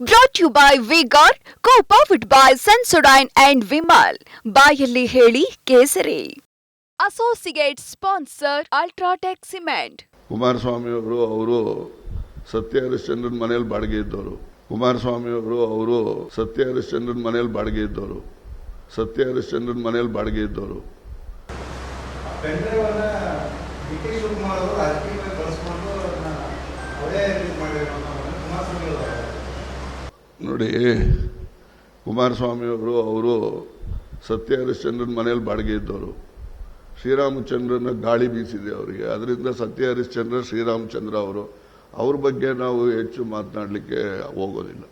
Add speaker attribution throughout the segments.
Speaker 1: Brought you by Vigor Co powered by Sensodyne and Vimal ಬಾಯಲ್ಲಿ ಹೇಳಿ ಕೇಸರಿ. Associate sponsor UltraTech cement
Speaker 2: Kumaraswamy ಅವರು ಅವರು ಸತ್ಯ ಹರಿಶ್ಚಂದ್ರನ್ ಮನೆಯಲ್ಲಿ ಬಾಡಿಗೆ ಇದ್ದವರು. ಕುಮಾರಸ್ವಾಮಿ ಅವರು ಅವರು ಸತ್ಯ ಹರಿಶ್ಚಂದ್ರನ್ ಮನೆಯಲ್ಲಿ ಬಾಡಿಗೆ ಇದ್ದವರು. ಸತ್ಯ ಹರಿಶ್ಚಂದ್ರನ್ ಮನೆಯಲ್ಲಿ ಬಾಡಿಗೆ ಇದ್ದವರು.
Speaker 3: ಅವರು ರಾಜಕೀಯವಾಗಿ ಬಳಸ್ಕೊಂಡು ಅದನ್ನ ಅವರೇ ಇದು ಮಾಡಿರೋ ಕುಮಾರಸ್ವಾಮಿ ಅವರು
Speaker 2: ನೋಡಿ ಕುಮಾರಸ್ವಾಮಿ ಅವರು ಅವರು ಸತ್ಯ ಹರಿಶ್ಚಂದ್ರನ ಮನೇಲಿ ಬಾಡಿಗೆ ಇದ್ದವರು. ಶ್ರೀರಾಮಚಂದ್ರನ ಗಾಳಿ ಬೀಸಿದೆ ಅವರಿಗೆ. ಅದರಿಂದ ಸತ್ಯ ಹರಿಶ್ಚಂದ್ರ ಶ್ರೀರಾಮಚಂದ್ರ ಅವರು, ಅವ್ರ ಬಗ್ಗೆ ನಾವು ಹೆಚ್ಚು ಮಾತನಾಡಲಿಕ್ಕೆ ಹೋಗೋದಿಲ್ಲ.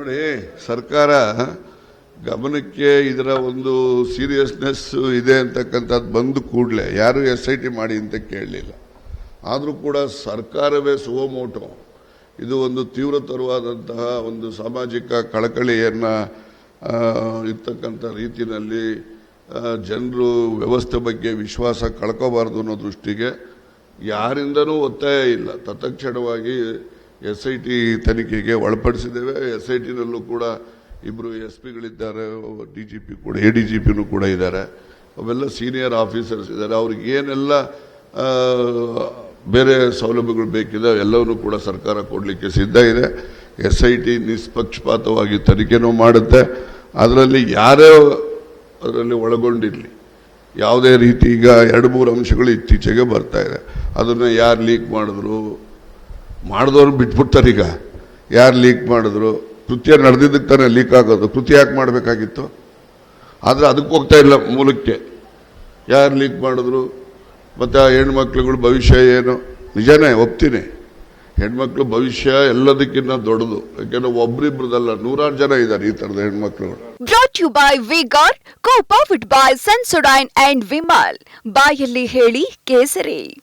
Speaker 2: ನೋಡಿ, ಸರ್ಕಾರ ಗಮನಕ್ಕೆ ಇದರ ಒಂದು ಸೀರಿಯಸ್ನೆಸ್ ಇದೆ ಅಂತಕ್ಕಂಥದ್ದು ಬಂದು ಕೂಡಲೇ ಯಾರು ಎಸ್ ಐ ಟಿ ಮಾಡಿ ಅಂತ ಕೇಳಲಿಲ್ಲ. ಆದರೂ ಕೂಡ ಸರ್ಕಾರವೇ ಸುವಮೋಟೋ ಇದು ಒಂದು ತೀವ್ರತರವಾದಂತಹ ಒಂದು ಸಾಮಾಜಿಕ ಕಳಕಳಿಯನ್ನು ಇರ್ತಕ್ಕಂಥ ರೀತಿಯಲ್ಲಿ ಜನರು ವ್ಯವಸ್ಥೆ ಬಗ್ಗೆ ವಿಶ್ವಾಸ ಕಳ್ಕೋಬಾರ್ದು ಅನ್ನೋ ದೃಷ್ಟಿಗೆ ಯಾರಿಂದನೂ ಒತ್ತಾಯ ಇಲ್ಲ. ತತ್ಕ್ಷಣವಾಗಿ ಎಸ್ ಐ ಟಿ ತನಿಖೆಗೆ ಒಳಪಡಿಸಿದ್ದೇವೆ. ಎಸ್ ಐ ಟಿನಲ್ಲೂ ಕೂಡ ಇಬ್ಬರು ಎಸ್ ಪಿಗಳಿದ್ದಾರೆ ಡಿ ಜಿ ಪಿ ಕೂಡ ಎ ಡಿ ಜಿ ಪಿನೂ ಕೂಡ ಇದ್ದಾರೆ. ಅವೆಲ್ಲ ಸೀನಿಯರ್ ಆಫೀಸರ್ಸ್ ಇದ್ದಾರೆ. ಅವ್ರಿಗೆ ಏನೆಲ್ಲ ಬೇರೆ ಸೌಲಭ್ಯಗಳು ಬೇಕಿದೆ ಎಲ್ಲವನ್ನೂ ಕೂಡ ಸರ್ಕಾರ ಕೊಡಲಿಕ್ಕೆ ಸಿದ್ಧ ಇದೆ. ಎಸ್ ಐ ಟಿ ನಿಷ್ಪಕ್ಷಪಾತವಾಗಿ ತನಿಖೆನೂ ಮಾಡುತ್ತೆ. ಅದರಲ್ಲಿ ಯಾರೇ ಅದರಲ್ಲಿ ಒಳಗೊಂಡಿರಲಿ, ಯಾವುದೇ ರೀತಿ ಈಗ ಎರಡು ಮೂರು ಅಂಶಗಳು ಇತ್ತೀಚೆಗೆ ಬರ್ತಾ ಇದೆ. ಅದನ್ನು ಯಾರು ಲೀಕ್ ಮಾಡಿದ್ರು ಮಾಡಿದವ್ರು ಬಿಟ್ಬಿಡ್ತಾರೆ ಈಗ. ಯಾರು ಲೀಕ್ ಮಾಡಿದ್ರು? ಕೃತ್ಯ ನಡೆದಿದ್ದಕ್ಕೆ ತಾನೇ ಲೀಕ್ ಆಗೋದು. ಕೃತಿ ಯಾಕೆ ಮಾಡಬೇಕಾಗಿತ್ತು? ಆದರೆ ಅದಕ್ಕೆ ಹೋಗ್ತಾ ಇಲ್ಲ ಮೂಲಕ್ಕೆ. ಯಾರು ಲೀಕ್ ಮಾಡಿದ್ರು? ಮತ್ತು ಆ ಹೆಣ್ಮಕ್ಳುಗಳು ಭವಿಷ್ಯ ಏನು? ನಿಜನೇ, ಒಪ್ತೀನಿ. ಹೆಣ್ಮಕ್ಳು ಭವಿಷ್ಯ ಎಲ್ಲದಕ್ಕಿಂತ ದೊಡ್ಡದು. ಯಾಕೆಂದ್ರೆ ಒಬ್ರಿಬ್ರದಲ್ಲ, ನೂರಾರು ಜನ ಇದ್ದಾರೆ ಈ ಥರದ ಹೆಣ್ಮಕ್ಳುಗಳು
Speaker 1: brought you by Vigor Co powered by Sensodyne and Vimal ಬಾಯಲ್ಲಿ ಹೇಳಿ ಕೇಸರಿ.